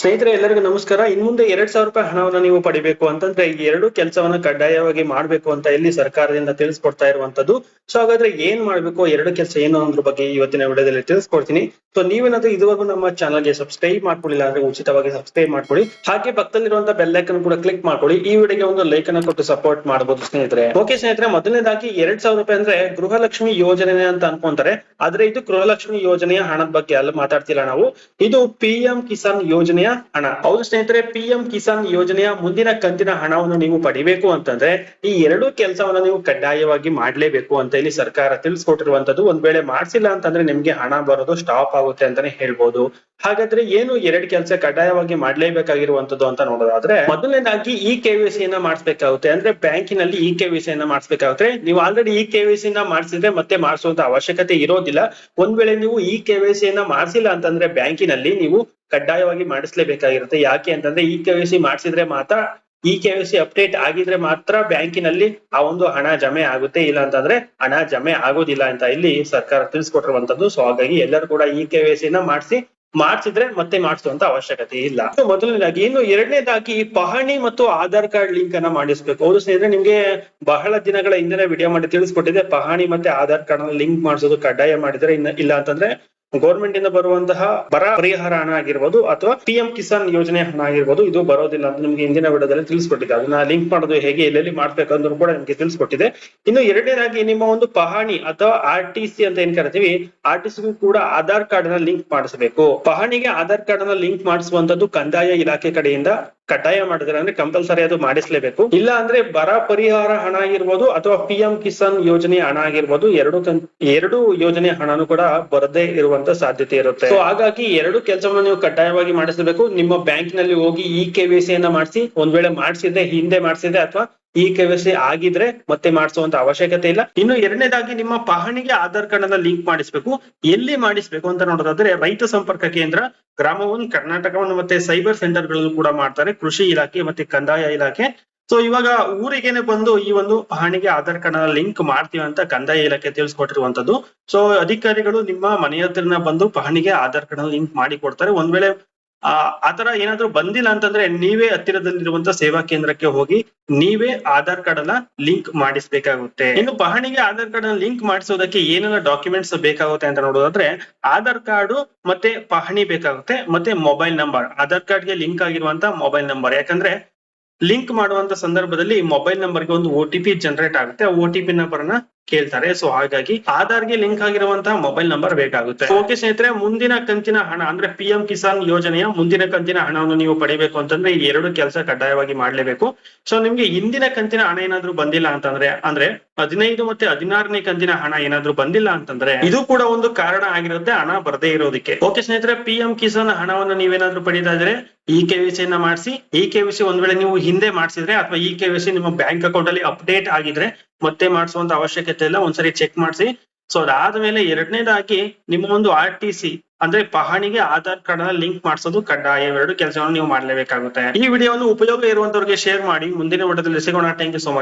ಸ್ನೇಹಿತರೆ, ಎಲ್ಲರಿಗೂ ನಮಸ್ಕಾರ. ಇನ್ ಮುಂದೆ ಎರಡ್ ಸಾವಿರ ರೂಪಾಯಿ ಹಣವನ್ನ ನೀವು ಪಡಿಬೇಕು ಅಂತಂದ್ರೆ ಈ ಎರಡು ಕೆಲಸವನ್ನ ಕಡ್ಡಾಯವಾಗಿ ಮಾಡ್ಬೇಕು ಅಂತ ಇಲ್ಲಿ ಸರ್ಕಾರದಿಂದ ತಿಳಿಸ್ಕೊಡ್ತಾ ಇರುವಂತದ್ದು. ಸೊ ಹಾಗಾದ್ರೆ ಏನ್ ಮಾಡ್ಬೇಕು, ಎರಡು ಕೆಲಸ ಏನು ಅನ್ನೋದ್ರ ಬಗ್ಗೆ ಇವತ್ತಿನ ವಿಡಿಯೋದಲ್ಲಿ ತಿಳಿಸ್ಕೊಡ್ತೀನಿ. ಸೊ ನೀವೇನಾದ್ರೂ ಇದುವರೆಗೂ ನಮ್ಮ ಚಾನಲ್ಗೆ ಸಬ್ಸ್ಕ್ರೈಬ್ ಮಾಡ್ಕೊಳ್ಳಿಲ್ಲ ಅಂದ್ರೆ ಉಚಿತವಾಗಿ ಸಬ್ಸ್ಕ್ರೈಬ್ ಮಾಡ್ಕೊಳ್ಳಿ. ಹಾಗೆ ಪಕ್ಕದಲ್ಲಿರುವಂತ ಬೆಲ್ ಐಕನ್ ಕೂಡ ಕ್ಲಿಕ್ ಮಾಡ್ಕೊಳ್ಳಿ. ಈ ವಿಡಿಯೋಗೆ ಒಂದು ಲೈಕ್ ಅನ್ನ ಕೊಟ್ಟು ಸಪೋರ್ಟ್ ಮಾಡಬಹುದು ಸ್ನೇಹಿತರೆ. ಓಕೆ ಸ್ನೇಹಿತರೆ, ಮೊದಲನೇದಾಗಿ ಎರಡ್ ಸಾವಿರ ರೂಪಾಯಿ ಅಂದ್ರೆ ಗೃಹಲಕ್ಷ್ಮಿ ಯೋಜನೆ ಅಂತ ಅನ್ಕೊಂತಾರೆ. ಆದ್ರೆ ಇದು ಗೃಹಲಕ್ಷ್ಮಿ ಯೋಜನೆಯ ಹಣದ ಬಗ್ಗೆ ಅಲ್ಲಿ ಮಾತಾಡ್ತಿಲ್ಲ ನಾವು. ಇದು ಪಿ ಎಂ ಕಿಸಾನ್ ಯೋಜನೆಯ ಹಣ. ಹೌದು ಸ್ನೇಹಿತರೆ, ಪಿ ಎಂ ಕಿಸಾನ್ ಯೋಜನೆಯ ಮುಂದಿನ ಕಂತಿನ ಹಣವನ್ನು ನೀವು ಪಡಿಬೇಕು ಅಂತಂದ್ರೆ ಈ ಎರಡು ಕೆಲಸವನ್ನ ನೀವು ಕಡ್ಡಾಯವಾಗಿ ಮಾಡ್ಲೇಬೇಕು ಅಂತ ಇಲ್ಲಿ ಸರ್ಕಾರ ತಿಳಿಸ್ಕೊಟ್ಟಿರುವಂತದ್ದು ಒಂದ್ ವೇಳೆ ಮಾಡ್ಸಿಲ್ಲ ಅಂತಂದ್ರೆ ನಿಮ್ಗೆ ಹಣ ಬರೋದು ಸ್ಟಾಪ್ ಆಗುತ್ತೆ ಅಂತಾನೆ ಹೇಳ್ಬೋದು. ಹಾಗಾದ್ರೆ ಏನು ಎರಡು ಕೆಲಸ ಕಡ್ಡಾಯವಾಗಿ ಮಾಡ್ಲೇಬೇಕಾಗಿರುವಂತದ್ದು ಅಂತ ನೋಡೋದಾದ್ರೆ ಮೊದಲನೇದಾಗಿ ಇ ಕೆವಿಸಿ ಯನ್ನ ಮಾಡಿಸ್ಬೇಕಾಗುತ್ತೆ. ಅಂದ್ರೆ ಬ್ಯಾಂಕಿನಲ್ಲಿ ಇ ಕೆವಿಸಿ ಯನ್ನ ಮಾಡಿಸ್ಬೇಕಾಗುತ್ತೆ. ನೀವು ಆಲ್ರೆಡಿ ಇ ಕೆವಿಸಿ ನ ಮಾಡಿಸಿದ್ರೆ ಮತ್ತೆ ಮಾಡಿಸುವಂತ ಅವಶ್ಯಕತೆ ಇರೋದಿಲ್ಲ. ಒಂದ್ ವೇಳೆ ನೀವು ಇ ಕೆವಿಸಿ ಯನ್ನ ಮಾಡಿಸಿಲ್ಲ ಅಂತಂದ್ರೆ ಬ್ಯಾಂಕಿನಲ್ಲಿ ನೀವು ಕಡ್ಡಾಯವಾಗಿ ಮಾಡಿಸ್ಲೇಬೇಕಾಗಿರುತ್ತೆ. ಯಾಕೆ ಅಂತಂದ್ರೆ ಇ ಕೆವಿಸಿ ಮಾಡಿಸಿದ್ರೆ ಮಾತ್ರ ಇ ಕೆವಿಸಿ ಅಪ್ಡೇಟ್ ಆಗಿದ್ರೆ ಮಾತ್ರ ಬ್ಯಾಂಕಿನಲ್ಲಿ ಆ ಒಂದು ಹಣ ಜಮೆ ಆಗುತ್ತೆ. ಇಲ್ಲ ಅಂತಂದ್ರೆ ಹಣ ಜಮೆ ಆಗೋದಿಲ್ಲ ಅಂತ ಇಲ್ಲಿ ಸರ್ಕಾರ ತಿಳಿಸ್ಕೊಟ್ಟಿರುವಂತದ್ದು ಸೊ ಹಾಗಾಗಿ ಎಲ್ಲರೂ ಕೂಡ ಇ ಕೆವಿಸಿ ನ ಮಾಡಿಸಿ, ಮಾಡ್ಸಿದ್ರೆ ಮತ್ತೆ ಮಾಡಿಸುವಂತ ಅವಶ್ಯಕತೆ ಇಲ್ಲ. ಮೊದಲನೇದಾಗಿ, ಇನ್ನು ಎರಡನೇದಾಗಿ ಪಹಣಿ ಮತ್ತು ಆಧಾರ್ ಕಾರ್ಡ್ ಲಿಂಕ್ ಅನ್ನ ಮಾಡಿಸ್ಬೇಕು. ಹೌದು ಸ್ನೇಹಿತರೆ, ನಿಮ್ಗೆ ಬಹಳ ದಿನಗಳ ಹಿಂದೆನೆ ವಿಡಿಯೋ ಮಾಡಿ ತಿಳಿಸ್ಕೊಟ್ಟಿದೆ ಪಹಣಿ ಮತ್ತೆ ಆಧಾರ್ ಕಾರ್ಡ್ ಲಿಂಕ್ ಮಾಡಿಸೋದು ಕಡ್ಡಾಯ ಮಾಡಿದ್ರೆ ಇನ್ನ ಇಲ್ಲ ಅಂತಂದ್ರೆ ಗೌರ್ಮೆಂಟ್ ಇಂದ ಬರುವಂತಹ ಬರ ಪರಿಹಾರ ಹಣ ಆಗಿರ್ಬೋದು ಅಥವಾ ಪಿ ಎಂ ಕಿಸಾನ್ ಯೋಜನೆ ಹಣ ಆಗಿರ್ಬೋದು, ಇದು ಬರೋದಿಲ್ಲ ಅಂತ ನಿಮ್ಗೆ ಹಿಂದಿನ ವಿಡಿಯೋದಲ್ಲಿ ತಿಳಿಸ್ಕೊಟ್ಟಿದೆ ಅದನ್ನ ಲಿಂಕ್ ಮಾಡೋದು ಹೇಗೆ, ಎಲ್ಲೆಲ್ಲಿ ಮಾಡ್ಬೇಕು ಅಂದ್ರೂ ಕೂಡ ನಿಮ್ಗೆ ತಿಳಿಸ್ಕೊಟ್ಟಿದೆ ಇನ್ನು ಎರಡನೇದಾಗಿ ನಿಮ್ಮ ಒಂದು ಪಹಣಿ ಅಥವಾ ಆರ್ ಟಿ ಸಿ ಅಂತ ಏನ್ ಕರಿತೀವಿ, ಆರ್ ಟಿ ಸಿ ಕೂಡ ಆಧಾರ್ ಕಾರ್ಡ್ನ ಲಿಂಕ್ ಮಾಡಿಸಬೇಕು. ಪಹಣಿಗೆ ಆಧಾರ್ ಕಾರ್ಡ್ನ ಲಿಂಕ್ ಮಾಡಿಸುವಂತದ್ದು ಕಂದಾಯ ಇಲಾಖೆ ಕಡೆಯಿಂದ ಕಡ್ಡಾಯ ಮಾಡಿದ್ರೆ ಅಂದ್ರೆ ಕಂಪಲ್ಸರಿ ಅದು ಮಾಡಿಸ್ಲೇಬೇಕು. ಇಲ್ಲ ಅಂದ್ರೆ ಬರ ಪರಿಹಾರ ಹಣ ಆಗಿರ್ಬೋದು ಅಥವಾ ಪಿ ಎಂ ಕಿಸಾನ್ ಯೋಜನೆ ಹಣ ಆಗಿರ್ಬೋದು, ಎರಡು ಕಂ- ಎರಡು ಯೋಜನೆ ಹಣನು ಕೂಡ ಬರದೇ ಇರುವಂತ ಸಾಧ್ಯತೆ ಇರುತ್ತೆ. ಸೊ ಹಾಗಾಗಿ ಎರಡು ಕೆಲಸವನ್ನು ನೀವು ಕಡ್ಡಾಯವಾಗಿ ಮಾಡಿಸಬೇಕು ನಿಮ್ಮ ಬ್ಯಾಂಕ್ನಲ್ಲಿ ಹೋಗಿ ಇ ಕೆವಿಸಿ ಯನ್ನ ಮಾಡಿಸಿ, ಒಂದ್ ವೇಳೆ ಮಾಡಿಸಿದ್ರೆ, ಹಿಂದೆ ಮಾಡಿಸಿದ್ರೆ ಅಥವಾ ಇ ಕೆವಿಸಿ ಆಗಿದ್ರೆ ಮತ್ತೆ ಮಾಡಿಸುವಂತ ಅವಶ್ಯಕತೆ ಇಲ್ಲ. ಇನ್ನು ಎರಡನೇದಾಗಿ ನಿಮ್ಮ ಪಹಣಿಗೆ ಆಧಾರ್ ಕಾರ್ಡ್ ಅನ್ನ ಲಿಂಕ್ ಮಾಡಿಸ್ಬೇಕು. ಎಲ್ಲಿ ಮಾಡಿಸ್ಬೇಕು ಅಂತ ನೋಡೋದಾದ್ರೆ ರೈತ ಸಂಪರ್ಕ ಕೇಂದ್ರ ಗ್ರಾಮ ಒನ್ ಕರ್ನಾಟಕವನ್ನು ಮತ್ತೆ ಸೈಬರ್ ಸೆಂಟರ್ ಗಳಲ್ಲೂ ಕೂಡ ಮಾಡ್ತಾರೆ. ಕೃಷಿ ಇಲಾಖೆ ಮತ್ತೆ ಕಂದಾಯ ಇಲಾಖೆ. ಸೊ ಇವಾಗ ಊರಿಗೆನೆ ಬಂದು ಈ ಒಂದು ಪಹಣಿಗೆ ಆಧಾರ್ ಕಾರ್ಡ್ ಲಿಂಕ್ ಮಾಡ್ತೀವಿ ಅಂತ ಕಂದಾಯ ಇಲಾಖೆ ತಿಳಿಸ್ಕೊಟ್ಟಿರುವಂತದ್ದು. ಸೊ ಅಧಿಕಾರಿಗಳು ನಿಮ್ಮ ಮನೆ ಹತ್ರನ ಬಂದು ಪಹಣಿಗೆ ಆಧಾರ್ ಕಾರ್ಡ್ ಲಿಂಕ್ ಮಾಡಿ ಕೊಡ್ತಾರೆ. ಒಂದ್ ವೇಳೆ ಆ ಆತರ ಏನಾದ್ರು ಬಂದಿಲ್ಲ ಅಂತಂದ್ರೆ ನೀವೇ ಹತ್ತಿರದಲ್ಲಿರುವಂತ ಸೇವಾ ಕೇಂದ್ರಕ್ಕೆ ಹೋಗಿ ನೀವೇ ಆಧಾರ್ ಕಾರ್ಡ್ ಅನ್ನ ಲಿಂಕ್ ಮಾಡಿಸ್ಬೇಕಾಗುತ್ತೆ. ಇನ್ನು ಪಹಣಿಗೆ ಆಧಾರ್ ಕಾರ್ಡ್ ಅನ್ನ ಲಿಂಕ್ ಮಾಡಿಸೋದಕ್ಕೆ ಏನೆಲ್ಲ ಡಾಕ್ಯುಮೆಂಟ್ಸ್ ಬೇಕಾಗುತ್ತೆ ಅಂತ ನೋಡೋದಾದ್ರೆ ಆಧಾರ್ ಕಾರ್ಡ್ ಮತ್ತೆ ಪಹಣಿ ಬೇಕಾಗುತ್ತೆ ಮತ್ತೆ ಮೊಬೈಲ್ ನಂಬರ್. ಆಧಾರ್ ಕಾರ್ಡ್ಗೆ ಲಿಂಕ್ ಆಗಿರುವಂತ ಮೊಬೈಲ್ ನಂಬರ್. ಯಾಕಂದ್ರೆ ಲಿಂಕ್ ಮಾಡುವಂತ ಸಂದರ್ಭದಲ್ಲಿ ಮೊಬೈಲ್ ನಂಬರ್ಗೆ ಒಂದು ಒ ಟಿ ಪಿ ಜನರೇಟ್ ಆಗುತ್ತೆ. ಒ ಟಿ ಪಿ ನಂಬರ್ನ ಕೇಳ್ತಾರೆ. ಸೊ ಹಾಗಾಗಿ ಆಧಾರ್ಗೆ ಲಿಂಕ್ ಆಗಿರುವಂತಹ ಮೊಬೈಲ್ ನಂಬರ್ ಬೇಕಾಗುತ್ತೆ. ಓಕೆ ಸ್ನೇಹಿತರೆ, ಮುಂದಿನ ಕಂತಿನ ಹಣ, ಅಂದ್ರೆ ಪಿ ಎಂ ಕಿಸಾನ್ ಯೋಜನೆಯ ಮುಂದಿನ ಕಂತಿನ ಹಣವನ್ನು ನೀವು ಪಡಿಬೇಕು ಅಂತಂದ್ರೆ ಈ ಎರಡು ಕೆಲಸ ಕಡ್ಡಾಯವಾಗಿ ಮಾಡ್ಲೇಬೇಕು. ಸೊ ನಿಮ್ಗೆ ಹಿಂದಿನ ಕಂತಿನ ಹಣ ಏನಾದ್ರು ಬಂದಿಲ್ಲ ಅಂತಂದ್ರೆ, ಅಂದ್ರೆ ಹದಿನೈದು ಮತ್ತೆ ಹದಿನಾರನೇ ಕಂತಿನ ಹಣ ಏನಾದ್ರೂ ಬಂದಿಲ್ಲ ಅಂತಂದ್ರೆ ಇದು ಕೂಡ ಒಂದು ಕಾರಣ ಆಗಿರುತ್ತೆ, ಹಣ ಬರದೇ ಇರೋದಕ್ಕೆ. ಓಕೆ ಸ್ನೇಹಿತರೆ ಪಿ ಎಂ ಕಿಸಾನ್ ಹಣವನ್ನು ನೀವೇನಾದ್ರೂ ಇದ್ರೆ ಇ ಕೆವಿಸಿ ಅನ್ನ ಮಾಡಿಸಿ ಇ ಕೆ ವಿ ಸಿ ಒಂದ್ ವೇಳೆ ನೀವು ಹಿಂದೆ ಮಾಡಿಸಿದ್ರೆ ಅಥವಾ ಇ ಕೆವಿಸಿ ನಿಮ್ಮ ಬ್ಯಾಂಕ್ ಅಕೌಂಟ್ ಅಲ್ಲಿ ಅಪ್ಡೇಟ್ ಆಗಿದ್ರೆ ಮತ್ತೆ ಮಾಡಿಸುವಂತ ಅವಶ್ಯಕತೆ ಇಲ್ಲ, ಒಂದ್ಸರಿ ಚೆಕ್ ಮಾಡಿಸಿ. ಸೊ ಅದಾದ್ಮೇಲೆ ಎರಡನೇದಾಗಿ ನಿಮ್ಮ ಒಂದು ಆರ್ ಟಿ ಸಿ ಅಂದ್ರೆ ಪಹಣಿಗೆ ಆಧಾರ್ ಕಾರ್ಡ್ನ ಲಿಂಕ್ ಮಾಡಿಸೋದು ಕಡ್ಡಾಯ. ಎರಡು ಕೆಲಸವನ್ನು ನೀವು ಮಾಡ್ಲೇಬೇಕಾಗುತ್ತೆ. ಈ ವಿಡಿಯೋವನ್ನು ಉಪಯೋಗ ಇರುವಂತವ್ರಿಗೆ ಶೇರ್ ಮಾಡಿ. ಮುಂದಿನ ವಿಡಿಯೋದಲ್ಲಿ ಸಿಗೋಣ. Thank you so much